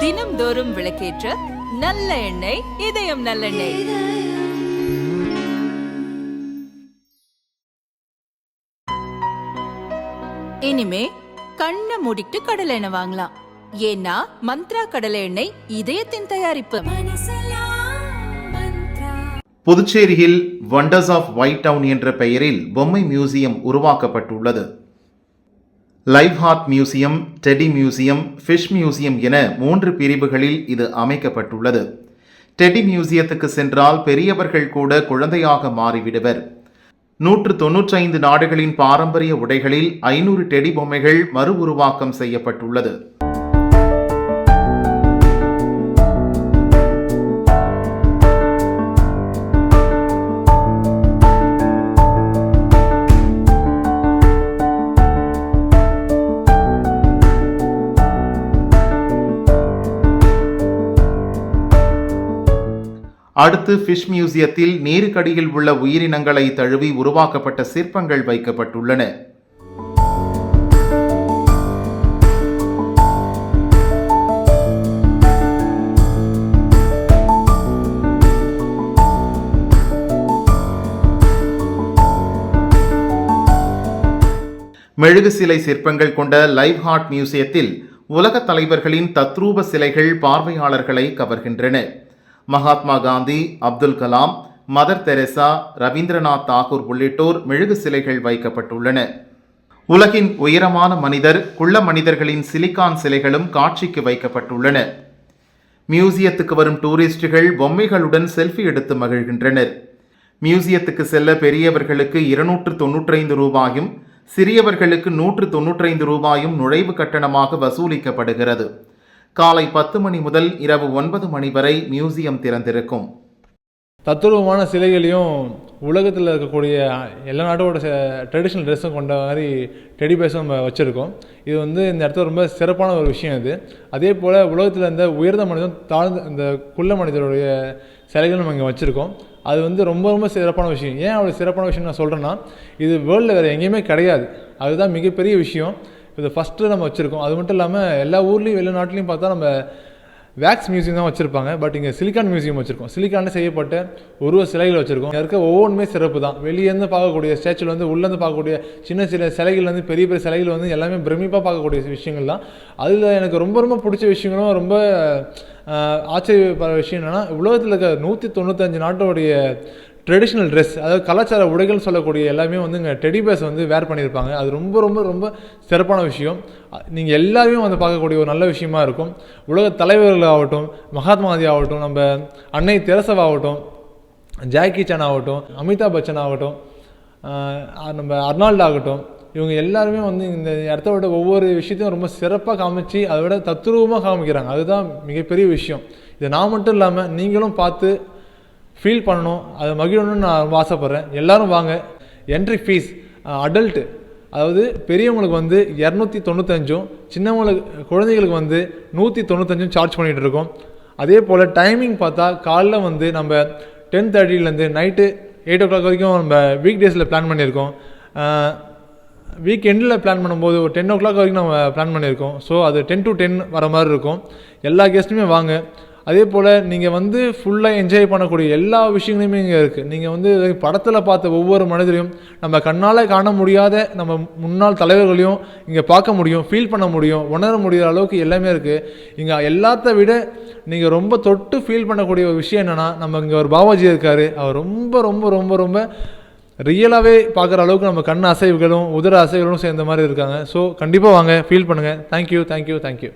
தினம்தோறும் விளக்கேற்ற நல்ல எண்ணெய் இதயம் நல்லெண்ணெய். இனிமே கண்ணை மூடிட்டு கடலை எண்ணெய் வாங்கலாம். ஏன்னா மந்த்ரா கடலை எண்ணெய் இதயத்தின் தயாரிப்பு. புதுச்சேரியில் வண்டர்ஸ் ஆஃப் ஒயிட் டவுன் என்ற பெயரில் பொம்மை மியூசியம் உருவாக்கப்பட்டுள்ளது. Live heart museum teddy museum fish museum என மூன்று பிரிவுகளில் இது அமைக்கப்பட்டுள்ளது. டெடி மியூசியத்துக்கு சென்றால் பெரியவர்கள் கூட குழந்தையாக மாறிவிடுவர். நூற்று தொன்னூற்றைந்து நாடுகளின் பாரம்பரிய உடைகளில் ஐநூறு டெடி பொம்மைகள் மறு உருவாக்கம் செய்யப்பட்டுள்ளது. அடுத்து ஃபிஷ் மியூசியத்தில் நீருக்கடியில் உள்ள உயிரினங்களை தழுவி உருவாக்கப்பட்ட சிற்பங்கள் வைக்கப்பட்டுள்ளன. மெழுகு சிலை சிற்பங்கள் கொண்ட லைவ் ஹார்ட் மியூசியத்தில் உலக தலைவர்களின் தத்ரூப சிலைகள் பார்வையாளர்களை கவர்கின்றன. மகாத்மா காந்தி அப்துல் கலாம் மதர் தெரேசா ரவீந்திரநாத் தாகூர் உள்ளிட்டோர் மெழுகு சிலைகள் வைக்கப்பட்டுள்ளன. உலகின் உயரமான மனிதர் குள்ள மனிதர்களின் சிலிக்கான் சிலைகளும் காட்சிக்கு வைக்கப்பட்டுள்ளன. மியூசியத்துக்கு வரும் டூரிஸ்டுகள் பொம்மைகளுடன் செல்ஃபி எடுத்து மகிழ்கின்றனர். மியூசியத்துக்கு செல்ல பெரியவர்களுக்கு இருநூற்று தொன்னூற்றைந்து ரூபாயும் சிறியவர்களுக்கு நூற்று தொன்னூற்றைந்து ரூபாயும் நுழைவு கட்டணமாக வசூலிக்கப்படுகிறது. காலை பத்து மணி முதல் இரவு ஒன்பது மணி வரை மியூசியம் திறந்திருக்கும். தத்துருவமான சிலைகளையும் உலகத்தில் இருக்கக்கூடிய எல்லா நாட்டோட ட்ரெடிஷ்னல் ட்ரெஸ்ஸும் கொண்ட மாதிரி டெடி பேஸும் நம்ம வச்சுருக்கோம். இது வந்து இந்த இடத்துல ரொம்ப சிறப்பான ஒரு விஷயம் இது. அதே போல் உலகத்தில் இந்த உயர்ந்த மனிதன் தாழ்ந்த இந்த குள்ள மனிதருடைய சிலைகள் நம்ம இங்கே வச்சுருக்கோம். அது வந்து ரொம்ப ரொம்ப சிறப்பான விஷயம். ஏன் அவ்வளோ சிறப்பான விஷயம் நான் சொல்கிறேன்னா இது வேர்ல்டில் வேறு எங்கேயுமே கிடையாது. அதுதான் மிகப்பெரிய விஷயம். இது ஃபஸ்ட்டு நம்ம வச்சுருக்கோம். அது மட்டும் இல்லாமல் எல்லா ஊர்லேயும் வெளிநாட்டிலையும் நாட்டிலையும் பார்த்தா நம்ம வேக்ஸ் மியூசியம் தான் வச்சுருப்பாங்க. பட் இங்கே சிலிக்கான் மியூசியம் வச்சுருக்கோம். சிலிக்கானில் செய்யப்பட்ட ஒரு சிலைகள் வச்சுருக்கோம். இங்க இருக்க ஒவ்வொன்றுமே சிறப்பு தான். வெளியேருந்து பார்க்கக்கூடிய ஸ்டேச்சுல வந்து உள்ளேருந்து பார்க்கக்கூடிய சின்ன சின்ன சிலைகள் வந்து பெரிய பெரிய சிலைகள் வந்து எல்லாமே பிரமிப்பாக பார்க்கக்கூடிய விஷயங்கள் தான். அதில் எனக்கு ரொம்ப ரொம்ப பிடிச்ச விஷயங்களும் ரொம்ப ஆச்சரியப்படுற விஷயம் என்னென்னா உலகத்தில் இருக்க நூற்றி தொண்ணூத்தஞ்சு நாட்டோடைய ட்ரெடிஷ்னல் ட்ரெஸ் அதாவது கலாச்சார உடைகள் சொல்லக்கூடிய எல்லாமே வந்து இங்கே டெடி பேஸ் வந்து வேர் பண்ணியிருப்பாங்க. அது ரொம்ப ரொம்ப ரொம்ப சிறப்பான விஷயம். நீங்கள் எல்லாரையும் வந்து பார்க்கக்கூடிய ஒரு நல்ல விஷயமா இருக்கும். உலக தலைவர்கள் ஆகட்டும் மகாத்மா காந்தி ஆகட்டும் நம்ம அன்னை தெரசவ் ஆகட்டும் ஜாக்கி சான் ஆகட்டும் அமிதாப் பச்சன் ஆகட்டும் நம்ம அர்னால்டு ஆகட்டும் இவங்க எல்லாருமே வந்து இந்த இடத்த விட ஒவ்வொரு விஷயத்தையும் ரொம்ப சிறப்பாக காமிச்சு அதை விட தத்ரூபமாக காமிக்கிறாங்க. அதுதான் மிகப்பெரிய விஷயம். இது நான் மட்டும் இல்லாமல் நீங்களும் பார்த்து ஃபீல் பண்ணணும். அதை மகிழணும்னு நான் ரொம்ப ஆசைப்பட்றேன். எல்லாரும் வாங்க. என்ட்ரி ஃபீஸ் அடல்ட்டு அதாவது பெரியவங்களுக்கு வந்து இரநூத்தி தொண்ணூத்தஞ்சும் சின்னவங்களுக்கு குழந்தைகளுக்கு வந்து நூற்றி தொண்ணூத்தஞ்சும் சார்ஜ் பண்ணிகிட்டு இருக்கோம். அதே போல் டைமிங் பார்த்தா காலைல வந்து நம்ம டென் தேர்ட்டிலேருந்து நைட்டு எயிட் ஓ கிளாக் வரைக்கும் நம்ம வீக் டேஸில் பிளான் பண்ணியிருக்கோம். வீக் எண்டில் பிளான் பண்ணும்போது ஒரு டென் ஓ கிளாக் வரைக்கும் நம்ம பிளான் பண்ணியிருக்கோம். ஸோ அது டென் டு டென் வர மாதிரி இருக்கும். எல்லா கெஸ்ட்டுமே வாங்க. அதே போல் நீங்கள் வந்து ஃபுல்லாக என்ஜாய் பண்ணக்கூடிய எல்லா விஷயங்களுமே இங்கே இருக்குது நீங்கள் வந்து படத்தில் பார்த்த ஒவ்வொரு மனிதரையும் நம்ம கண்ணால் காண முடியாத நம்ம முன்னாள் தலைவர்களையும் இங்கே பார்க்க முடியும் ஃபீல் பண்ண முடியும் உணர முடியாத அளவுக்கு எல்லாமே இருக்குது இங்கே எல்லாத்த விட நீங்கள் ரொம்ப தொட்டு ஃபீல் பண்ணக்கூடிய ஒரு விஷயம் என்னென்னா நம்ம இங்கே ஒரு பாபாஜி இருக்கார். அவர் ரொம்ப ரொம்ப ரொம்ப ரொம்ப ரியலாகவே பார்க்குற அளவுக்கு நம்ம கண் அசைவுகளும் உதர அசைவுகளும் சேர்ந்த மாதிரி இருக்காங்க. ஸோ கண்டிப்பாக வாங்க ஃபீல் பண்ணுங்கள் தேங்க்யூ தேங்க்யூ தேங்க்யூ